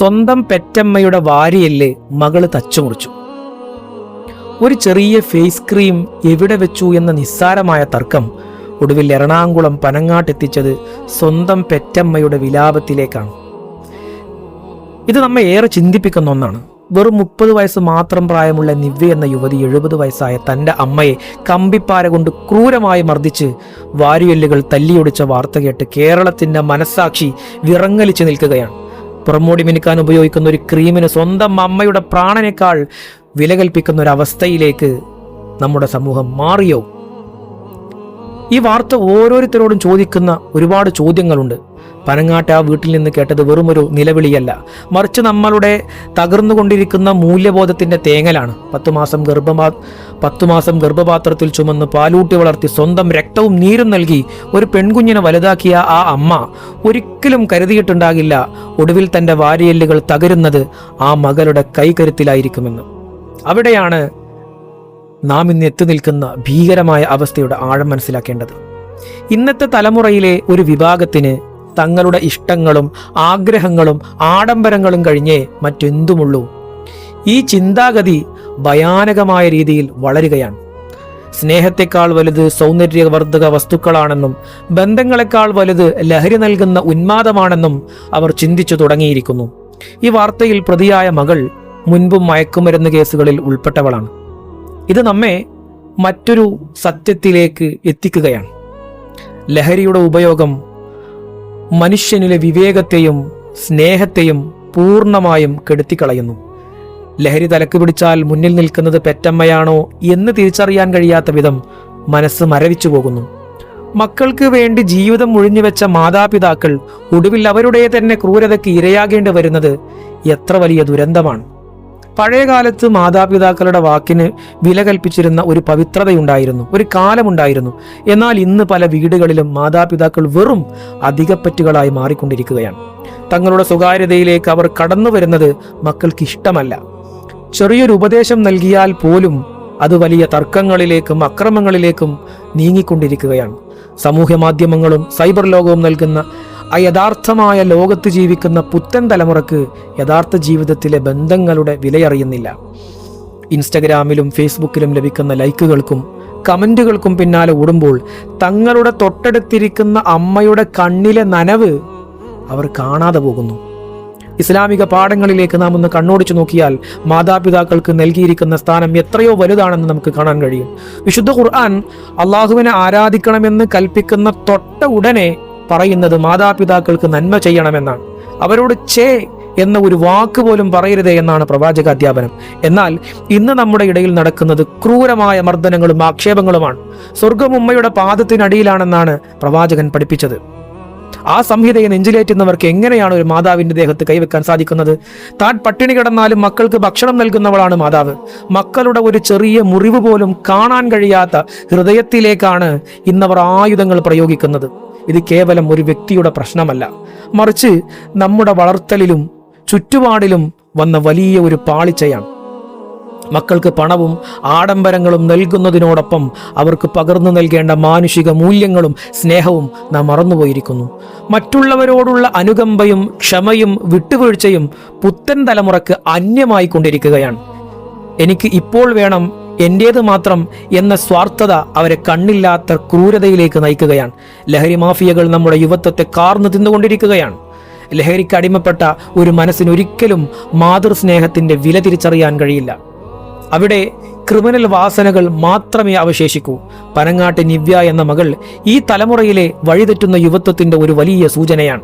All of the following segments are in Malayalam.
സ്വന്തം പെറ്റമ്മയുടെ വാരിയല്ലേ മകൾ തച്ചുമുറിച്ചു. ഒരു ചെറിയ ഫേസ് ക്രീം എവിടെ വെച്ചു എന്ന നിസ്സാരമായ തർക്കം ഒടുവിൽ എറണാകുളം പനങ്ങാട്ടെത്തിച്ചത് സ്വന്തം പെറ്റമ്മയുടെ വിലാപത്തിലേക്കാണ്. ഇത് നമ്മെ ഏറെ ചിന്തിപ്പിക്കുന്ന ഒന്നാണ്. വെറും മുപ്പത് വയസ്സ് മാത്രം പ്രായമുള്ള നിവ്യ എന്ന യുവതി എഴുപത് വയസ്സായ തന്റെ അമ്മയെ കമ്പിപ്പാര കൊണ്ട് ക്രൂരമായി മർദ്ദിച്ച് വാരിയെല്ലുകൾ തല്ലിയൊടിച്ച വാർത്ത കേട്ട് കേരളത്തിന്റെ മനസ്സാക്ഷി വിറങ്ങലിച്ചു നിൽക്കുകയാണ്. പുറമോടി മിനുക്കാൻ ഉപയോഗിക്കുന്ന ഒരു ക്രീമിന് സ്വന്തം അമ്മയുടെ പ്രാണനേക്കാൾ വില കൽപ്പിക്കുന്ന ഒരു അവസ്ഥയിലേക്ക് നമ്മുടെ സമൂഹം മാറിയോ? ഈ വാർത്ത ഓരോരുത്തരോടും ചോദിക്കുന്ന ഒരുപാട് ചോദ്യങ്ങളുണ്ട്. പനങ്ങാട്ട് ആ വീട്ടിൽ നിന്ന് കേട്ടത് വെറുമൊരു നിലവിളിയല്ല. മറിച്ച് നമ്മളുടെ തകർന്നുകൊണ്ടിരിക്കുന്ന മൂല്യബോധത്തിന്റെ തേങ്ങലാണ്. പത്തു മാസം ഗർഭപാ പത്തു മാസം ഗർഭപാത്രത്തിൽ ചുമന്ന് പാലൂട്ടി വളർത്തി സ്വന്തം രക്തവും നീരും നൽകി ഒരു പെൺകുഞ്ഞിനെ വലുതാക്കിയ ആ അമ്മ ഒരിക്കലും കരുതിയിട്ടുണ്ടാകില്ല ഒടുവിൽ തന്റെ വാരിയല്ലുകൾ തകരുന്നത് ആ മകളുടെ കൈകരുത്തിലായിരിക്കുമെന്ന് അവിടെയാണ് നാം ഇന്ന് എത്തി നിൽക്കുന്ന ഭീകരമായ അവസ്ഥയുടെ ആഴം മനസ്സിലാക്കേണ്ടത്. ഇന്നത്തെ തലമുറയിലെ ഒരു വിഭാഗത്തിന് തങ്ങളുടെ ഇഷ്ടങ്ങളും ആഗ്രഹങ്ങളും ആഡംബരങ്ങളും കഴിഞ്ഞേ മറ്റെന്തുമുള്ളൂ. ഈ ചിന്താഗതി ഭയാനകമായ രീതിയിൽ വളരുകയാണ്. സ്നേഹത്തെക്കാൾ വലുത് സൗന്ദര്യവർദ്ധക വസ്തുക്കളാണെന്നും ബന്ധങ്ങളെക്കാൾ വലുത് ലഹരി നൽകുന്ന ഉന്മാദമാണെന്നും അവർ ചിന്തിച്ചു തുടങ്ങിയിരിക്കുന്നു. ഈ വാർത്തയിൽ പ്രതിയായ മകൾ മുൻപും മയക്കുമരുന്ന് കേസുകളിൽ ഉൾപ്പെട്ടവളാണ്. ഇത് നമ്മെ മറ്റൊരു സത്യത്തിലേക്ക് എത്തിക്കുകയാണ്. ലഹരിയുടെ ഉപയോഗം മനുഷ്യനിലെ വിവേകത്തെയും സ്നേഹത്തെയും പൂർണമായും കെടുത്തിക്കളയുന്നു. ലഹരി തലക്ക് പിടിച്ചാൽ മുന്നിൽ നിൽക്കുന്നത് പെറ്റമ്മയാണോ എന്ന് തിരിച്ചറിയാൻ കഴിയാത്ത വിധം മനസ്സ് മരവിച്ചു പോകുന്നു. മക്കൾക്ക് വേണ്ടി ജീവിതം ഒഴിഞ്ഞുവെച്ച മാതാപിതാക്കൾ ഒടുവിൽ അവരുടെ തന്നെ ക്രൂരതയ്ക്ക് ഇരയാകേണ്ടി വരുന്നത് എത്ര വലിയ ദുരന്തമാണ്. പഴയകാലത്ത് മാതാപിതാക്കളുടെ വാക്കിന് വില കൽപ്പിച്ചിരുന്ന ഒരു പവിത്രതയുണ്ടായിരുന്നു ഒരു കാലമുണ്ടായിരുന്നു. എന്നാൽ ഇന്ന് പല വീടുകളിലും മാതാപിതാക്കൾ വെറും അധികപ്പറ്റുകളായി മാറിക്കൊണ്ടിരിക്കുകയാണ്. തങ്ങളുടെ സ്വകാര്യതയിലേക്ക് അവർ കടന്നു വരുന്നത് മക്കൾക്ക് ഇഷ്ടമല്ല ചെറിയൊരു ഉപദേശം നൽകിയാൽ പോലും അത് വലിയ തർക്കങ്ങളിലേക്കും അക്രമങ്ങളിലേക്കും നീങ്ങിക്കൊണ്ടിരിക്കുകയാണ്. സമൂഹ മാധ്യമങ്ങളും സൈബർ ലോകവും നൽകുന്ന ആ യഥാർത്ഥമായ ലോകത്ത് ജീവിക്കുന്ന പുത്തൻ തലമുറയ്ക്ക് യഥാർത്ഥ ജീവിതത്തിലെ ബന്ധങ്ങളുടെ വിലയറിയുന്നില്ല. ഇൻസ്റ്റഗ്രാമിലും ഫേസ്ബുക്കിലും ലഭിക്കുന്ന ലൈക്കുകൾക്കും കമന്റുകൾക്കും പിന്നാലെ ഓടുമ്പോൾ തങ്ങളുടെ തൊട്ടടുത്തിരിക്കുന്ന അമ്മയുടെ കണ്ണിലെ നനവ് അവർ കാണാതെ പോകുന്നു. ഇസ്ലാമിക പാഠങ്ങളിലേക്ക് നാം ഒന്ന് കണ്ണോടിച്ചു നോക്കിയാൽ മാതാപിതാക്കൾക്ക് നൽകിയിരിക്കുന്ന സ്ഥാനം എത്രയോ വലുതാണെന്ന് നമുക്ക് കാണാൻ കഴിയും. വിശുദ്ധ ഖുർആൻ അള്ളാഹുവിനെ ആരാധിക്കണമെന്ന് കൽപ്പിക്കുന്ന തൊട്ട ഉടനെ പറയുന്നത് മാതാപിതാക്കൾക്ക് നന്മ ചെയ്യണമെന്നാണ്. അവരോട് ചേ എന്ന ഒരു വാക്ക് പോലും പറയരുതേ എന്നാണ് പ്രവാചക അധ്യാപനം എന്നാൽ ഇന്ന് നമ്മുടെ ഇടയിൽ നടക്കുന്നത് ക്രൂരമായ മർദ്ദനങ്ങളും ആക്ഷേപങ്ങളുമാണ്. സ്വർഗം ഉമ്മയുടെ പാദത്തിനടിയിലാണെന്നാണ് പ്രവാചകൻ പഠിപ്പിച്ചത്. ആ സംഹിതയെ നെഞ്ചിലേറ്റുന്നവർക്ക് എങ്ങനെയാണ് ഒരു മാതാവിന്റെ ദേഹത്ത് കൈവെക്കാൻ സാധിക്കുന്നത്? താൻ പട്ടിണി കിടന്നാലും മക്കൾക്ക് ഭക്ഷണം നൽകുന്നവളാണ് മാതാവ്. മക്കളുടെ ഒരു ചെറിയ മുറിവ് പോലും കാണാൻ കഴിയാത്ത ഹൃദയത്തിലേക്കാണ് ഇന്നവർ ആയുധങ്ങൾ പ്രയോഗിക്കുന്നത്. ഇത് കേവലം ഒരു വ്യക്തിയുടെ പ്രശ്നമല്ല. മറിച്ച് നമ്മുടെ വളർത്തലിലും ചുറ്റുപാടിലും വന്ന വലിയ ഒരു പാളിച്ചയാണ്. മക്കൾക്ക് പണവും ആഡംബരങ്ങളും നൽകുന്നതിനോടൊപ്പം അവർക്ക് പകർന്നു നൽകേണ്ട മാനുഷിക മൂല്യങ്ങളും സ്നേഹവും നാം മറന്നുപോയിരിക്കുന്നു. മറ്റുള്ളവരോടുള്ള അനുകമ്പയും ക്ഷമയും വിട്ടുവീഴ്ചയും പുത്തൻ തലമുറയ്ക്ക് അന്യമായി കൊണ്ടിരിക്കുകയാണ് എനിക്ക് ഇപ്പോൾ വേണം എന്റേത് മാത്രം എന്ന സ്വാർത്ഥത അവരെ കണ്ണില്ലാത്ത ക്രൂരതയിലേക്ക് നയിക്കുകയാണ്. ലഹരി മാഫിയകൾ നമ്മുടെ യുവത്വത്തെ കാർന്നു തിന്നുകൊണ്ടിരിക്കുകയാണ്. ലഹരിക്ക് അടിമപ്പെട്ട ഒരു മനസ്സിനൊരിക്കലും മാതൃസ്നേഹത്തിന്റെ വില തിരിച്ചറിയാൻ കഴിയില്ല. അവിടെ ക്രിമിനൽ വാസനകൾ മാത്രമേ അവശേഷിക്കൂ. പനങ്ങാട്ട് നിവ്യ എന്ന മകൾ ഈ തലമുറയിലെ വഴിതെറ്റുന്ന യുവത്വത്തിന്റെ ഒരു വലിയ സൂചനയാണ്.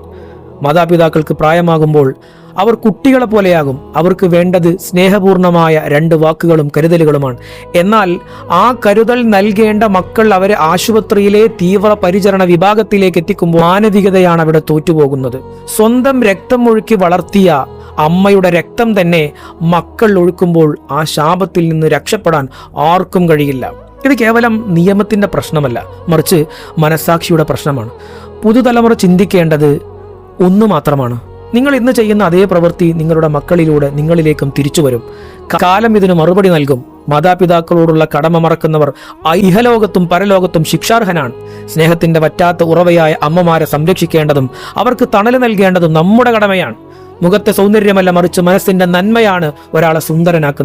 മാതാപിതാക്കൾക്ക് പ്രായമാകുമ്പോൾ അവർ കുട്ടികളെ പോലെയാകും. അവർക്ക് വേണ്ടത് സ്നേഹപൂർണമായ രണ്ട് വാക്കുകളും കരുതലുകളുമാണ്. എന്നാൽ ആ കരുതൽ നൽകേണ്ട മക്കൾ അവരെ ആശുപത്രിയിലെ തീവ്ര പരിചരണ വിഭാഗത്തിലേക്ക് എത്തിക്കുമ്പോൾ മാനവികതയാണ് അവിടെ തോറ്റുപോകുന്നത്. സ്വന്തം രക്തം ഒഴുക്കി വളർത്തിയ അമ്മയുടെ രക്തം തന്നെ മക്കൾ ഒഴുക്കുമ്പോൾ ആ ശാപത്തിൽ നിന്ന് രക്ഷപ്പെടാൻ ആർക്കും കഴിയില്ല. ഇത് കേവലം നിയമത്തിന്റെ പ്രശ്നമല്ല മറിച്ച് മനസാക്ഷിയുടെ പ്രശ്നമാണ്. പുതുതലമുറ ചിന്തിക്കേണ്ടത് ഒന്ന് മാത്രമാണ്. നിങ്ങൾ ഇന്ന് ചെയ്യുന്ന അതേ പ്രവൃത്തി നിങ്ങളുടെ മക്കളിലൂടെ നിങ്ങളിലേക്കും തിരിച്ചു വരും. കാലം ഇതിന് മറുപടി നൽകും. മാതാപിതാക്കളോടുള്ള കടമ മറക്കുന്നവർ ഇഹലോകത്തും പരലോകത്തും ശിക്ഷാർഹനാണ്. സ്നേഹത്തിന്റെ വറ്റാത്ത ഉറവയായ അമ്മമാരെ സംരക്ഷിക്കേണ്ടതും അവർക്ക് തണൽ നൽകേണ്ടതും നമ്മുടെ കടമയാണ്. മുഖത്തെ സൗന്ദര്യമല്ല മറിച്ച് മനസ്സിന്റെ നന്മയാണ് ഒരാളെ സുന്ദരനാക്കുന്നത്.